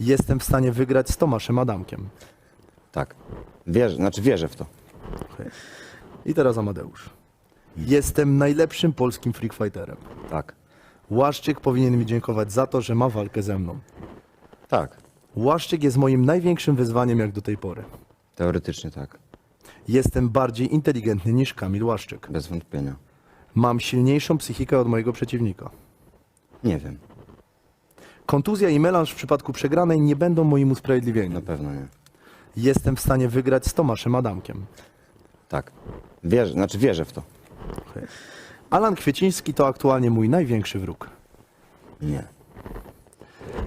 Jestem w stanie wygrać z Tomaszem Adamkiem. Tak. Wierzę, znaczy wierzę w to. I teraz Amadeusz. Jestem najlepszym polskim freakfighterem. Tak. Łaszczyk powinien mi dziękować za to, że ma walkę ze mną. Tak. Łaszczyk jest moim największym wyzwaniem jak do tej pory. Teoretycznie tak. Jestem bardziej inteligentny niż Kamil Łaszczyk. Bez wątpienia. Mam silniejszą psychikę od mojego przeciwnika. Nie wiem. Kontuzja i melanż w przypadku przegranej nie będą moim usprawiedliwieniem. Na pewno nie. Jestem w stanie wygrać z Tomaszem Adamkiem. Tak. Wierzę, znaczy wierzę w to. Alan Kwieciński to aktualnie mój największy wróg. Nie.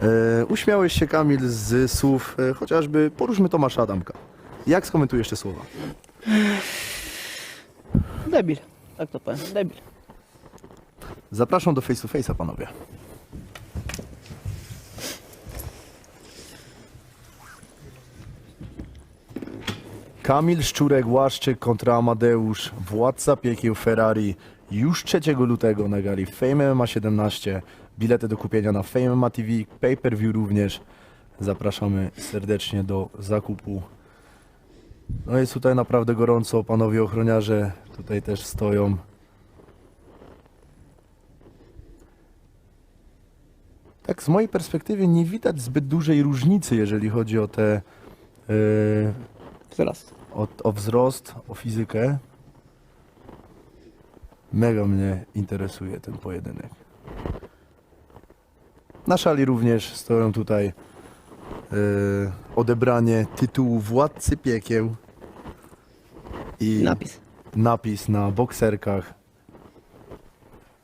E, uśmiałeś się, Kamil, z słów e, chociażby poruszmy Tomasza Adamka. Jak skomentujesz te słowa? Debil. Tak to powiem. Debil. Zapraszam do face to face'a, panowie. Kamil Szczurek-Łaszczyk kontra Amadeusz, władca piekieł Ferrari, już 3 lutego na gali Fame MMA 17. Bilety do kupienia na Fame MMA TV, pay-per-view również. Zapraszamy serdecznie do zakupu. No jest tutaj naprawdę gorąco, panowie ochroniarze tutaj też stoją. Tak, z mojej perspektywy nie widać zbyt dużej różnicy, jeżeli chodzi o te. Yy, Wzrost. o, o wzrost, o fizykę. Mega mnie interesuje ten pojedynek. Na szali również stoją tutaj yy, odebranie tytułu Władcy Piekieł i Napis. napis na bokserkach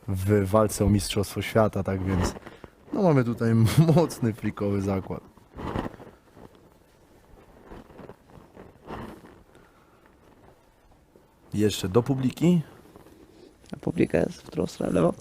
w walce o Mistrzostwo Świata, tak więc no mamy tutaj mocny frikowy zakład. Jeszcze do publiki. A publika jest w którą stronę? Lewo?